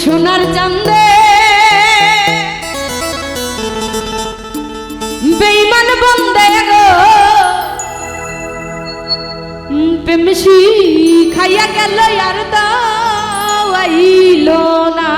সোনার চান্দে বেইমান বন্দে গো। পেমসি খাইয়া গেল আর দাইল না।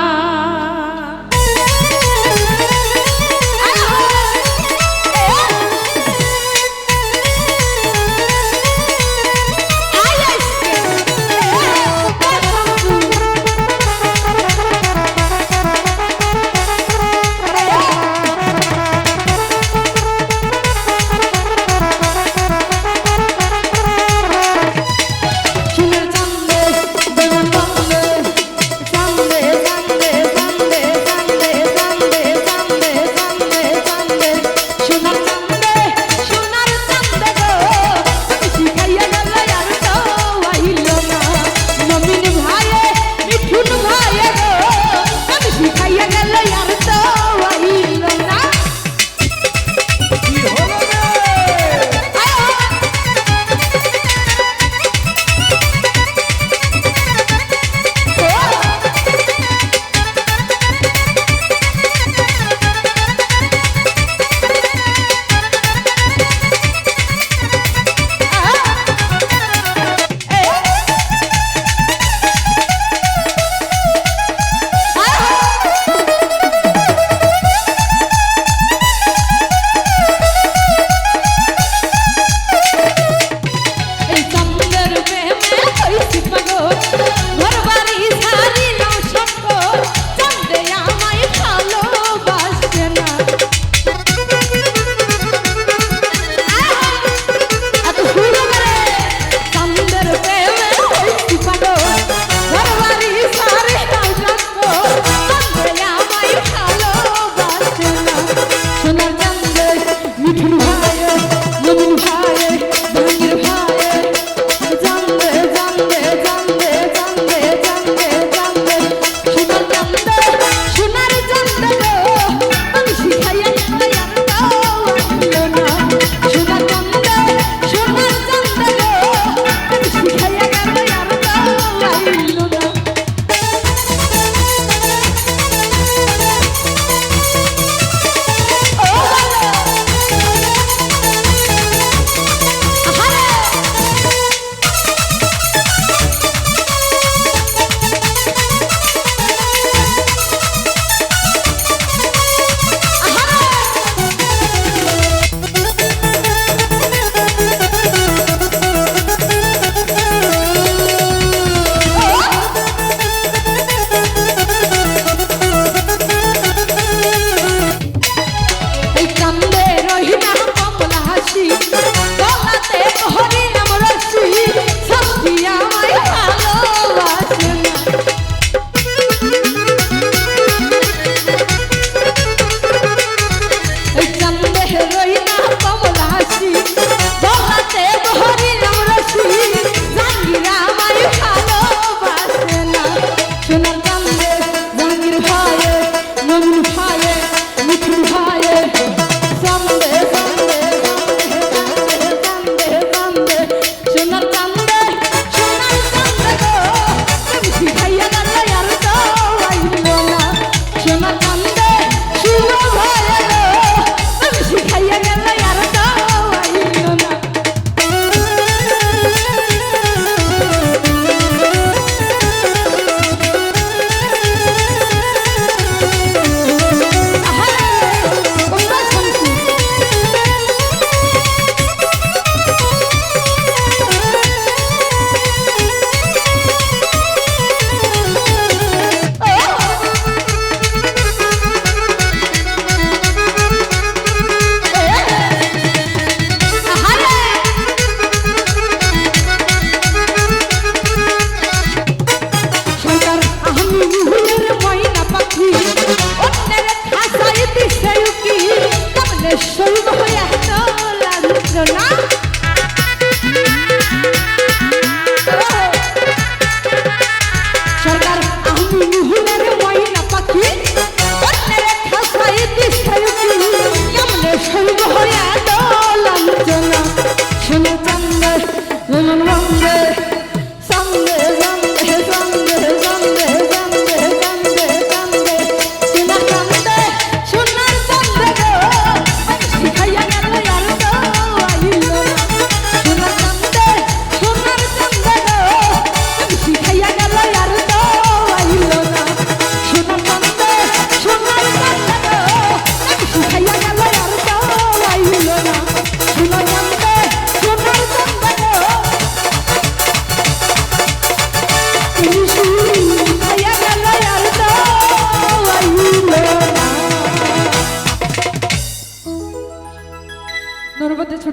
না?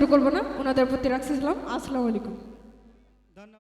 শুরু করব না ওনাদের প্রতি রাখছিলাম আসসালামু আলাইকুম।